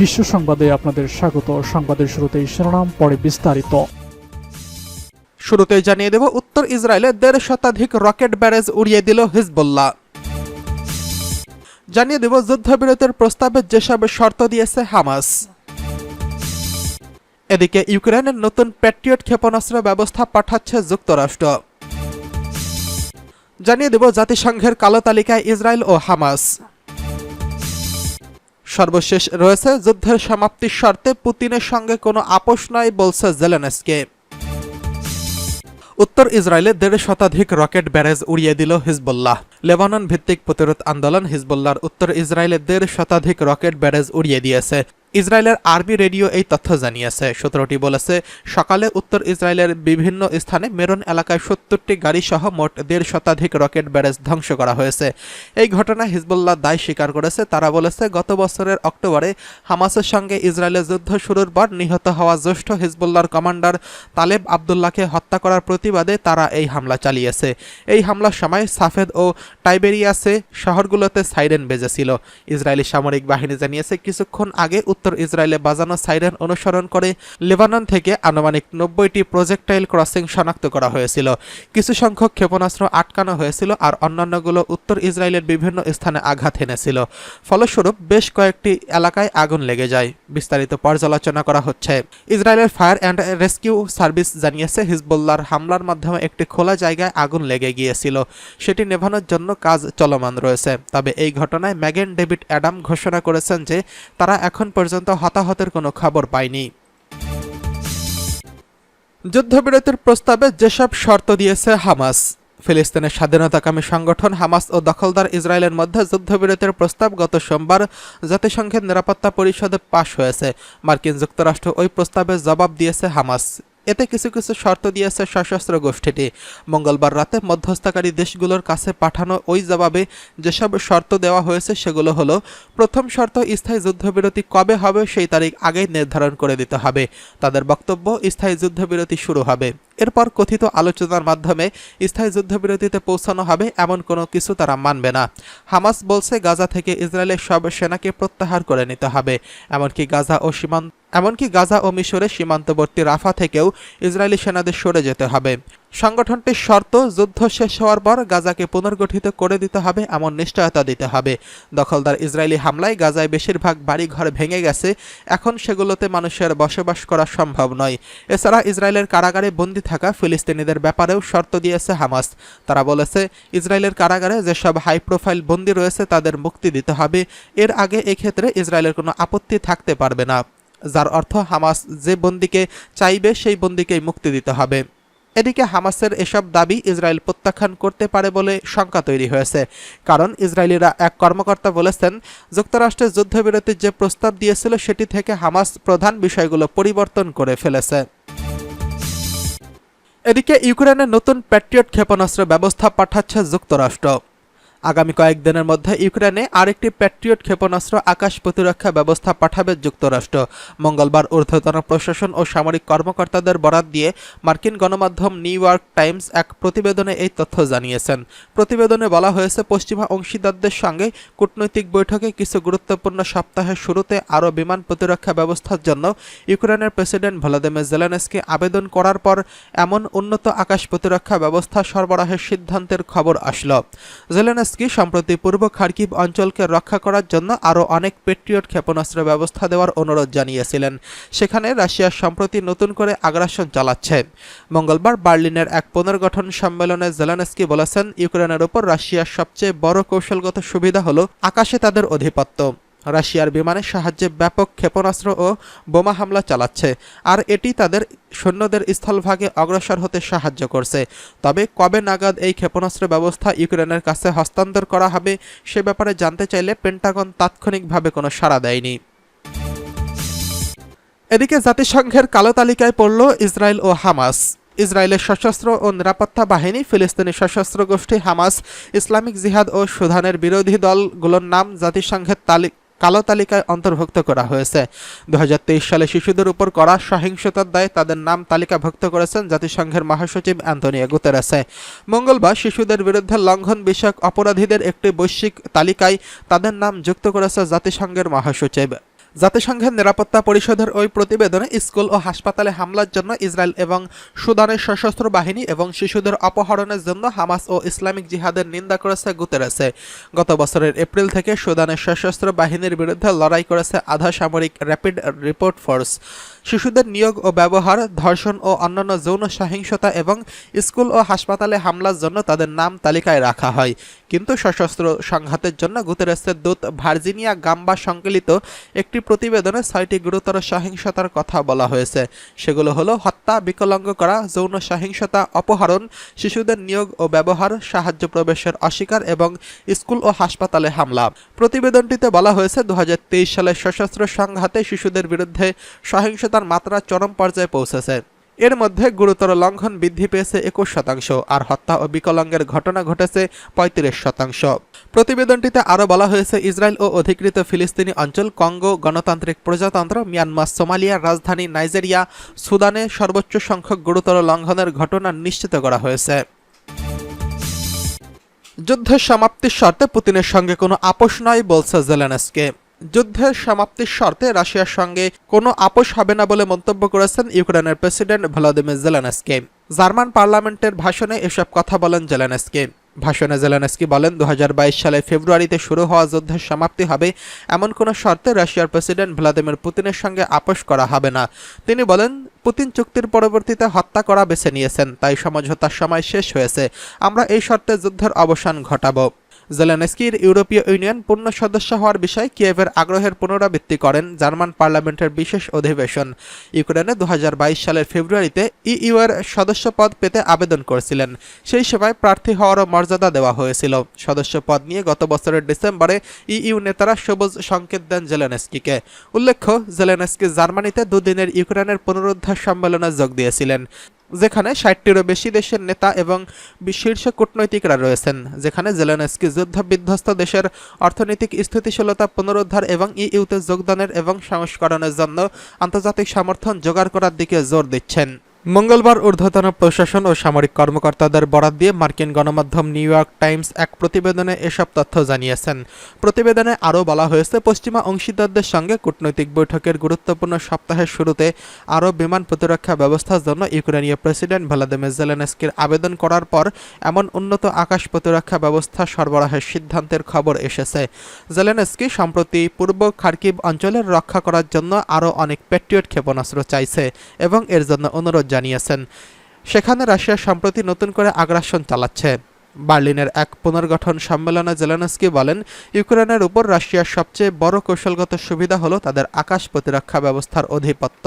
বিশ্ব সংবাদে আপনাদের স্বাগত। সংবাদের শুরুতেই শিরোনাম, পরে বিস্তারিত। শুরুতেই জানিয়ে দেব, উত্তর ইসরায়েলে দেড় শতাধিক রকেট ব্যারেজ উড়িয়ে দিল হিজবুল্লাহ। জানিয়ে দেব, যুদ্ধবিরতির প্রস্তাবে যেসব শর্ত দিয়েছে হামাস। এদিকে ইউক্রেনের নতুন প্যাট্রিয়ট ক্ষেপণাস্ত্র ব্যবস্থা পাঠাচ্ছে যুক্তরাষ্ট্র। জানিয়ে দেব, জাতিসংঘের কালো তালিকায় ইসরায়েল ও হামাস। সর্বশেষ রয়েছে যুদ্ধের সমাপ্তির শর্তে পুতিনের সঙ্গে কোনো আপোষ নয় বলছে জেলেনস্কে। উত্তর ইসরায়েলে দেড় শতাধিক রকেট ব্যারেজ উড়িয়ে দিল হিজবুল্লাহ। লেবানন ভিত্তিক প্রতিরোধ আন্দোলন হিজবুল্লাহর উত্তর ইসরায়েলে দেড় শতাধিক রকেট ব্যারেজ উড়িয়ে দিয়েছে। ইসরায়েলের আর্মি রেডিও এই তথ্য জানিয়েছে। সূত্রটি বলেছে, সকালে উত্তর ইসরায়েলের বিভিন্ন স্থানে মেরন এলাকায় সত্তরটি গাড়ি সহ মোট দেড় শতাধিক রকেট ব্যারেজ ধ্বংস করা হয়েছে। এই ঘটনা হিজবুল্লাহ দায় স্বীকার করেছে। তারা বলেছে, গত বছরের অক্টোবরে হামাসের সঙ্গে ইসরায়েলের যুদ্ধ শুরুর পর নিহত হওয়া জ্যেষ্ঠ হিজবুল্লাহর কমান্ডার তালেব আবদুল্লাহকে হত্যা করার প্রতিবাদে তারা এই হামলা চালিয়েছে। এই হামলার সময় সাফেদ ও টাইবেরিয়াসে শহরগুলোতে সাইরেন বেজেছিল। ইসরায়েলি সামরিক বাহিনী জানিয়েছে, কিছুক্ষণ আগে উত্তর ইসরায়েলে বাজানো সাইরেন অনুসরণ করে লেবানন থেকে আনুমানিক নব্বইটি প্রজেক্টাইল ক্রসিং শনাক্ত করা হয়েছিল। কিছু সংখ্যক ক্ষেপণাস্ত্র আটকানো হয়েছিল আর অন্যান্যগুলো উত্তর ইসরায়েলের বিভিন্ন স্থানে আঘাত এনেছিল ফলস্বরূপ বেশ কয়েকটি এলাকায় আগুন লেগে যায়। বিস্তারিত পর্যালোচনা করা হচ্ছে। ইসরায়েলের ফায়ার অ্যান্ড রেস্কিউ সার্ভিস জানিয়েছে, হিজবুল্লাহর হামলার মাধ্যমে একটি খোলা জায়গায় আগুন লেগে গিয়েছিল। সেটি নেভানোর জন্য কাজ চলমান রয়েছে। তবে এই ঘটনায় ম্যাগেন ডেভিড অ্যাডাম ঘোষণা করেছেন যে, তারা এখন পর্যন্ত হতাহতের কোনো খবর পায়নি যুদ্ধবিরতির প্রস্তাবে যেসব শর্ত দিয়েছে হামাস, ফিলিস্তিনের স্বাধীনতাকামী সংগঠন হামাস ও দখলদার ইসরায়েলের মধ্যে যুদ্ধবিরতির প্রস্তাব গত সোমবার জাতিসংঘের নিরাপত্তা পরিষদে পাশ হয়েছে। মার্কিন যুক্তরাষ্ট্র ওই প্রস্তাবে জবাব দিয়েছে হামাস। এতে কিছু কিছু শর্ত দিয়েছে সশস্ত্র গোষ্ঠীটি। মঙ্গলবার রাতে মধ্যস্থকারী দেশগুলোর কাছে পাঠানো ওই জবাবে যেসব শর্ত দেওয়া হয়েছে সেগুলো হলো, প্রথম শর্ত, স্থায়ী যুদ্ধবিরতি কবে হবে সেই তারিখ আগেই নির্ধারণ করে দিতে হবে। তাদের বক্তব্য, স্থায়ী যুদ্ধবিরতি শুরু হবে। এরপর কথিত আলোচনার মাধ্যমে স্থায়ী যুদ্ধবিরতিতে পৌঁছানো হবে, এমন কোনো কিছু তারা মানবে না। হামাস বলছে, গাজা থেকে ইসরায়েলের সব সেনাকে প্রত্যাহার করে নিতে হবে। এমনকি গাজা ও সীমান্ত এমনকি গাজা ও মিশরের সীমান্তবর্তী রাফা থেকেও ইসরায়েলি সেনাদের সরে যেতে হবে। সংগঠনটির শর্ত, যুদ্ধ শেষ হওয়ার পর গাজাকে পুনর্গঠিত করে দিতে হবে, এমন নিশ্চয়তা দিতে হবে। দখলদার ইসরায়েলি হামলায় গাজায় বেশিরভাগ বাড়িঘর ভেঙে গেছে, এখন সেগুলোতে মানুষের বসবাস করা সম্ভব নয়। এছাড়া ইসরায়েলের কারাগারে বন্দী থাকা ফিলিস্তিনিদের ব্যাপারেও শর্ত দিয়েছে হামাস। তারা বলেছে, ইসরায়েলের কারাগারে যেসব হাই প্রোফাইল বন্দী রয়েছে, তাদের মুক্তি দিতে হবে। এর আগে এক্ষেত্রে ইসরায়েলের কোনো আপত্তি থাকতে পারবে না। যার অর্থ হামাস যে বন্দিকে চাইবে, সেই বন্দিকেই মুক্তি দিতে হবে। এদিকে হামাসের এসব দাবি ইসরায়েল প্রত্যাখ্যান করতে পারে বলে শঙ্কা তৈরি হয়েছে। কারণ ইসরায়েলিরা এক কর্মকর্তা বলেছেন যুক্তরাষ্ট্রের যুদ্ধবিরতির যে প্রস্তাব দিয়েছিল সেটি থেকে হামাস প্রধান বিষয়গুলো পরিবর্তন করে ফেলেছে। এদিকে ইউক্রেনের নতুন প্যাট্রিয়ট ক্ষেপণাস্ত্র ব্যবস্থা পাঠাচ্ছে যুক্তরাষ্ট্র। আগামী কয়েকদিনের মধ্যে ইউক্রেনে আরেকটি প্যাট্রিয়ট ক্ষেপণাস্ত্র আকাশ প্রতিরক্ষা ব্যবস্থা পাঠাবে যুক্তরাষ্ট্র। মঙ্গলবার ঊর্ধ্বতন প্রশাসন ও সামরিক কর্মকর্তাদের বরাত দিয়ে মার্কিন গণমাধ্যম নিউ ইয়র্ক টাইমস এক প্রতিবেদনে এই তথ্য জানিয়েছেন। প্রতিবেদনে বলা হয়েছে, পশ্চিমা অংশীদারদের সঙ্গে কূটনৈতিক বৈঠকে কিছু গুরুত্বপূর্ণ সপ্তাহের শুরুতে আরও বিমান প্রতিরক্ষা ব্যবস্থার জন্য ইউক্রেনের প্রেসিডেন্ট ভলাদিমির জেলেনস্কি আবেদন করার পর এমন উন্নত আকাশ প্রতিরক্ষা ব্যবস্থা সরবরাহের সিদ্ধান্তের খবর আসলো। জেলেনস্কি জেলেনস্কি সম্প্রতি পূর্ব খার্কিভ অঞ্চলকে রক্ষা করার জন্য আরও অনেক পেট্রিয়ট ক্ষেপণাস্ত্র ব্যবস্থা দেওয়ার অনুরোধ জানিয়েছিলেন। সেখানে রাশিয়া সম্প্রতি নতুন করে আগ্রাসন চালাচ্ছে। মঙ্গলবার বার্লিনের এক পুনর্গঠন সম্মেলনে জেলেনস্কি বলেছেন, ইউক্রেনের ওপর রাশিয়ার সবচেয়ে বড় কৌশলগত সুবিধা হল আকাশে তাদের আধিপত্য রাশিয়ার বিমানের সাহায্যে ব্যাপক ক্ষেপণাস্ত্র ও বোমা হামলা চালাচ্ছে, আর এটি তাদের সৈন্যদের স্থলভাগে অগ্রসর হতে সাহায্য করছে। তবে কবে নাগাদ এই ক্ষেপণাস্ত্র ব্যবস্থা ইউক্রেনের কাছে হস্তান্তর করা হবে, সে ব্যাপারে জানতে চাইলে পেন্টাগন তাৎক্ষণিকভাবে কোনো সাড়া দেয়নি। এদিকে জাতিসংঘের কালো তালিকায় পড়ল ইসরায়েল ও হামাস। ইসরায়েলের সশস্ত্র ও নিরাপত্তা বাহিনী, ফিলিস্তিনি সশস্ত্র গোষ্ঠী হামাস, ইসলামিক জিহাদ ও সুধানের বিরোধী দলগুলোর নাম জাতিসংঘের তালিকা কালো তালিকায় অন্তর্ভুক্ত করা হয়েছে। দু হাজার তেইশ সালে শিশুদের উপর করা সহিংসতার দায়ে তাদের নাম তালিকাভুক্ত করেছেন জাতিসংঘের মহাসচিব অ্যান্টনিও গুতেরাসে। মঙ্গলবার শিশুদের বিরুদ্ধে লঙ্ঘন বিষয়ক অপরাধীদের একটি বৈশ্বিক তালিকায় তাদের নাম যুক্ত করেছে জাতিসংঘের মহাসচিব। জাতিসংঘের নিরাপত্তা পরিষদের ওই প্রতিবেদনে স্কুল ও হাসপাতালে হামলার জন্য ইসরায়েল এবং সুদানের সশস্ত্র বাহিনী এবং শিশুদের অপহরণের জন্য হামাস ও ইসলামিক জিহাদের নিন্দা করেছে গুতেরেসে গত বছরের এপ্রিল থেকে সুদানের সশস্ত্র বাহিনীর বিরুদ্ধে লড়াই করেছে আধা সামরিক র্যাপিড রিপোর্ট ফোর্স। শিশুদের নিয়োগ ও ব্যবহার, ধর্ষণ ও অন্যান্য যৌন সহিংসতা এবং স্কুল ও হাসপাতালে হামলার জন্য তাদের নাম তালিকায় রাখা হয়। কিন্তু সশস্ত্র সংঘাতের জন্য গুতেরেসের দূত ভার্জিনিয়া গাম্বা সংকলিত একটি প্রতিবেদনে ছয়টি গুরুতর সহিংসতার কথা বলা হয়েছে। সেগুলো হলো হত্যা, বিকলাঙ্গ করা, যৌন সহিংসতা, অপহরণ, শিশুদের নিয়োগ ও ব্যবহার, সাহায্য প্রবেশের অস্বীকার এবং স্কুল ও হাসপাতালে হামলা। প্রতিবেদনটিতে বলা হয়েছে দু সালের সশস্ত্র সংঘাতে শিশুদের বিরুদ্ধে সহিংসতার মাত্রা চরম পর্যায়ে পৌঁছেছে। এর মধ্যে গুরুতর লঙ্ঘন বৃদ্ধি পেয়েছে একুশ শতাংশ আর হত্যা ও বিকলাঙ্গের ঘটনা ঘটেছে পঁয়ত্রিশ শতাংশ। প্রতিবেদনটিতে আরও বলা হয়েছে, ইসরায়েল ও অধিকৃত ফিলিস্তিনি অঞ্চল কঙ্গো, গণতান্ত্রিক প্রজাতন্ত্র, মিয়ানমার সোমালিয়ার রাজধানী নাইজেরিয়া, সুদানে সর্বোচ্চ সংখ্যক গুরুতর লঙ্ঘনের ঘটনা নিশ্চিত করা হয়েছে। যুদ্ধের সমাপ্তির শর্তে পুতিনের সঙ্গে কোনো আপোষ নয়, বলছে জেলেনস্কে। যুদ্ধের সমাপ্তির শর্তে রাশিয়ার সঙ্গে কোনো আপোষ হবে না বলে মন্তব্য করেছেন ইউক্রেনের প্রেসিডেন্ট ভ্লাদিমির জেলেনস্কি। জার্মান পার্লামেন্টের ভাষণে এসব কথা বলেন জেলেনস্কি। ভাষণে জেলেনস্কি বলেন দু হাজার বাইশ সালে ফেব্রুয়ারিতে শুরু হওয়া যুদ্ধের সমাপ্তি হবে এমন কোনো শর্তে রাশিয়ার প্রেসিডেন্ট ভ্লাদিমির পুতিনের সঙ্গে আপোষ করা হবে না। তিনি বলেন, পুতিন চুক্তির পরবর্তীতে হত্যা করা বেছে নিয়েছেন, তাই সমঝোতার সময় শেষ হয়েছে। আমরা এই শর্তে যুদ্ধের অবসান ঘটাবো। জেলেনস্কির ইউরোপীয় ইউনিয়ন পূর্ণ সদস্য হওয়ার বিষয়ে কিয়েভের আগ্রহের পুনরাবৃত্তি করেন জার্মান পার্লামেন্টের বিশেষ অধিবেশন। ইউক্রেনে দু হাজার বাইশ সালের ফেব্রুয়ারিতে ইইউ এর সদস্য পদ পেতে আবেদন করেছিলেন। সেই সময় প্রার্থী হওয়ারও মর্যাদা দেওয়া হয়েছিল। সদস্য পদ নিয়ে গত বছরের ডিসেম্বরে ইইউ নেতারা সবুজ সংকেত দেন জেলেনস্কিকে। উল্লেখ্য, জেলেনস্কি জার্মানিতে দুদিনের ইউক্রেনের পুনরুদ্ধার সম্মেলনে যোগ দিয়েছিলেন। যেখানে ষাটটিরও বেশি দেশের নেতা এবং শীর্ষ কূটনৈতিকরা রয়েছেন, যেখানে জেলেনস্কি যুদ্ধবিধ্বস্ত দেশের অর্থনৈতিক স্থিতিশীলতা পুনরুদ্ধার এবং ইউতে যোগদানের এবং সংস্করণের জন্য আন্তর্জাতিক সমর্থন জোগাড় করার দিকে জোর দিচ্ছেন। মঙ্গলবার ঊর্ধ্বতন প্রশাসন ও সামরিক কর্মকর্তাদের বরাত দিয়ে মার্কিন গণমাধ্যম নিউ ইয়র্ক টাইমস এক প্রতিবেদনে এসব তথ্য জানিয়েছেন। প্রতিবেদনে আরও বলা হয়েছে, পশ্চিমা অংশীদারদের সঙ্গে কূটনৈতিক বৈঠকের গুরুত্বপূর্ণ সপ্তাহের শুরুতে আরও বিমান প্রতিরক্ষা ব্যবস্থার জন্য ইউক্রেনীয় প্রেসিডেন্ট ভ্লাদিমির জেলেনস্কির আবেদন করার পর এমন উন্নত আকাশ প্রতিরক্ষা ব্যবস্থা সরবরাহের সিদ্ধান্তের খবর এসেছে। জেলেনস্কি সম্প্রতি পূর্ব খার্কিব অঞ্চলের রক্ষা করার জন্য আরও অনেক পেট্রিয়ট ক্ষেপণাস্ত্র চাইছে এবং এর জন্য অনুরোধ জানিয়েছেন। সেখানে রাশিয়া সম্প্রতি নতুন করে আগ্রাসন চালাচ্ছে। বার্লিনের এক পুনর্গঠন সম্মেলনে জেলেনস্কি বলেন, ইউক্রেনের উপর রাশিয়ার সবচেয়ে বড় কৌশলগত সুবিধা হলো তাদের আকাশ প্রতিরক্ষা ব্যবস্থার অধিপত্য